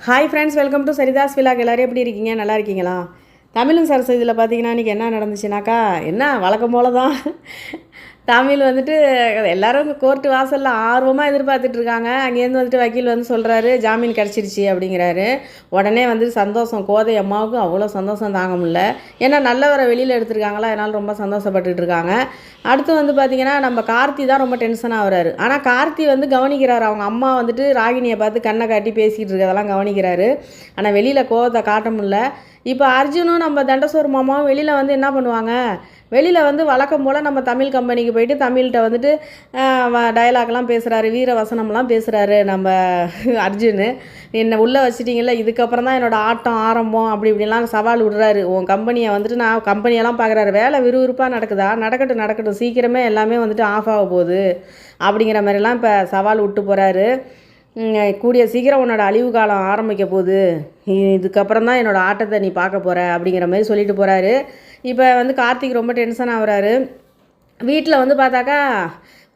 Hi friends welcome to Saritha's vlog எல்லோரும் எப்படி இருக்கீங்க? நல்லா இருக்கீங்களா? தமிழும் சரஸ்வதியில் பார்த்தீங்கன்னா இன்றைக்கி என்ன நடந்துச்சுனாக்கா என்ன வழக்கம் போல தான் தமிழ் வந்துட்டு எல்லாரும் கோர்ட்டு வாசலில் ஆர்வமாக எதிர்பார்த்துட்டு இருக்காங்க. அங்கேருந்து வந்துட்டு வக்கீல் வந்து சொல்கிறாரு ஜாமீன் கிடச்சிருச்சு அப்படிங்கிறாரு. உடனே வந்து சந்தோஷம். கோதை அம்மாவுக்கு அவ்வளோ சந்தோஷம் தாங்க முடில ஏன்னா நல்லவரை வெளியில் எடுத்திருக்காங்களா? அதனால் ரொம்ப சந்தோஷப்பட்டுட்டு இருக்காங்க. அடுத்து வந்து பார்த்திங்கன்னா நம்ம கார்த்தி தான் ரொம்ப டென்ஷனாக வராரு. ஆனால் கார்த்தி வந்து கவனிக்கிறாரு. அவங்க அம்மா வந்துட்டு ராகினியை பார்த்து கண்ணை காட்டி பேசிகிட்டு இருக்கிறதெல்லாம் கவனிக்கிறாரு. ஆனால் வெளியில் கோவத்தை காட்ட முடில இப்போ அர்ஜுனும் நம்ம தண்டசோர் மாமாவும் வெளியில் வந்து என்ன பண்ணுவாங்க? வெளியில் வந்து வழக்கம் போல் நம்ம தமிழ் கம்பெனிக்கு போயிட்டு தமிழ்கிட்ட வந்துட்டு டயலாக்லாம் பேசுகிறாரு வீர வசனம்லாம் பேசுகிறாரு நம்ம அர்ஜுன். என்னை உள்ளே வச்சிட்டிங்கள இதுக்கப்புறம் தான் என்னோடய ஆட்டம் ஆரம்பம் அப்படி இப்படிலாம் சவால் விடுறாரு. உன் கம்பெனியை வந்துட்டு நான் கம்பெனியெல்லாம் பார்க்குறாரு. வேலை விறுவிறுப்பாக நடக்குதா? நடக்கட்டும் நடக்கட்டும். சீக்கிரமே எல்லாமே வந்துட்டு ஆஃப் ஆக போகுது. அப்படிங்கிற மாதிரிலாம் இப்போ சவால் விட்டு போகிறாரு கூடிய சீக்கிரம் உன்னோட அழிவு காலம் ஆரம்பிக்க போகுது. இதுக்கப்புறம் தான் என்னோடய ஆட்டத்தை நீ பார்க்க போகிற அப்படிங்கிற மாதிரி சொல்லிட்டு போகிறாரு இப்போ வந்து கார்த்திக் ரொம்ப டென்ஷன் ஆகுறாரு. வீட்டில் வந்து பார்த்தாக்கா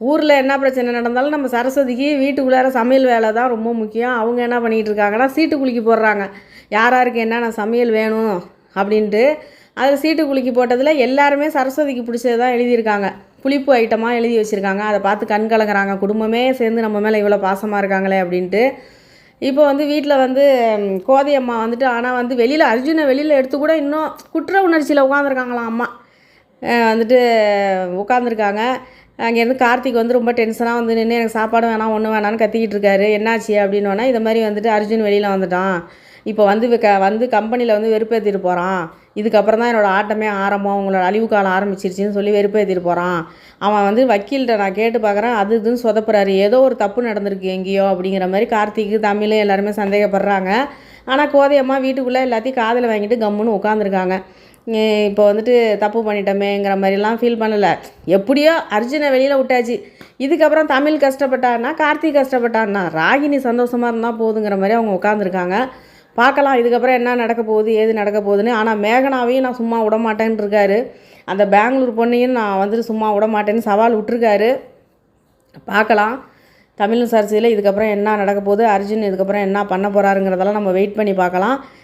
ஊரில் என்ன பிரச்சனை நடந்தாலும் நம்ம சரஸ்வதிக்கு வீட்டுக்குள்ளார சமையல் வேலை தான் ரொம்ப முக்கியம். அவங்க என்ன பண்ணிகிட்டு இருக்காங்கன்னா சீட்டு குலுக்கி போடுறாங்க. யார் யாருக்கு என்னென்ன சமையல் வேணும் அப்படின்ட்டு அதில் சீட்டு குலுக்கி போட்டதில் எல்லாருமே சரஸ்வதிக்கு பிடிச்சது தான் எழுதியிருக்காங்க. புளிப்பு ஐட்டமாக எழுதி வச்சுருக்காங்க. அதை பார்த்து கண் கலங்குறாங்க. குடும்பமே சேர்ந்து நம்ம மேலே இவ்வளோ பாசமாக இருக்காங்களே அப்படின்ட்டு. இப்போ வந்து வீட்டில் வந்து கோதை அம்மா வந்துட்டு ஆனால் வந்து வெளியில் அர்ஜுனை வெளியில் எடுத்து கூட இன்னும் குற்ற உணர்ச்சியில் உட்காந்துருக்காங்களாம் அம்மா. வந்துட்டு உட்காந்துருக்காங்க அங்கேருந்து கார்த்திக் வந்து ரொம்ப டென்ஷனாக வந்து நின்று எனக்கு சாப்பாடு வேணாம் ஒன்று வேணான்னு கத்திக்கிட்டு இருக்காரு. என்னாச்சு? அப்படின்னு இது மாதிரி வந்துட்டு அர்ஜுன் வெளியில் வந்துட்டான். இப்போ வந்து க வந்து கம்பெனியில் வந்து வெறுப்பேற்றிட்டு போகிறான் இதுக்கப்புறம் தான் என்னோடய ஆட்டமே ஆரம்பம். உங்களோட அழிவு காலம் ஆரம்பிச்சிருச்சின்னு சொல்லி வெறுப்பேற்றிட்டு போகிறான் அவன் வந்து வக்கீல்கிட்ட நான் கேட்டு பார்க்குறேன். அது இதுன்னு சொதப்புறாரு. ஏதோ ஒரு தப்பு நடந்திருக்கு எங்கேயோ அப்படிங்கிற மாதிரி கார்த்திக்கு தமிழ் எல்லாருமே சந்தேகப்படுறாங்க. ஆனால் கோதையம்மா வீட்டுக்குள்ளே எல்லாத்தையும் காதில் வாங்கிட்டு கம்முன்னு உட்காந்துருக்காங்க இப்போ வந்துட்டு தப்பு பண்ணிட்டோமேங்கிற மாதிரிலாம் ஃபீல் பண்ணலை. எப்படியோ அர்ஜுனை வெளியில் விட்டாச்சு. இதுக்கப்புறம் தமிழ் கஷ்டப்பட்டான்னா கார்த்திக் கஷ்டப்பட்டான்னா ராகினி சந்தோஷமாக இருந்தால் போதுங்கிற மாதிரி அவங்க உட்காந்துருக்காங்க பார்க்கலாம் இதுக்கப்புறம் என்ன நடக்க போகுது ஏது நடக்க போகுதுன்னு. ஆனால் மேகனாவையும் நான் சும்மா விட மாட்டேன்ட்டு இருக்காரு. அந்த பெங்களூர் பொண்ணையும் நான் வந்துட்டு சும்மா விட மாட்டேன்னு சவால் விட்டுருக்காரு. பார்க்கலாம். தமிழ் சரசியில் இதுக்கப்புறம் என்ன நடக்க போகுது அர்ஜுன் இதுக்கப்புறம் என்ன பண்ண போகிறாருங்கிறதெல்லாம் நம்ம வெயிட் பண்ணி பார்க்கலாம்.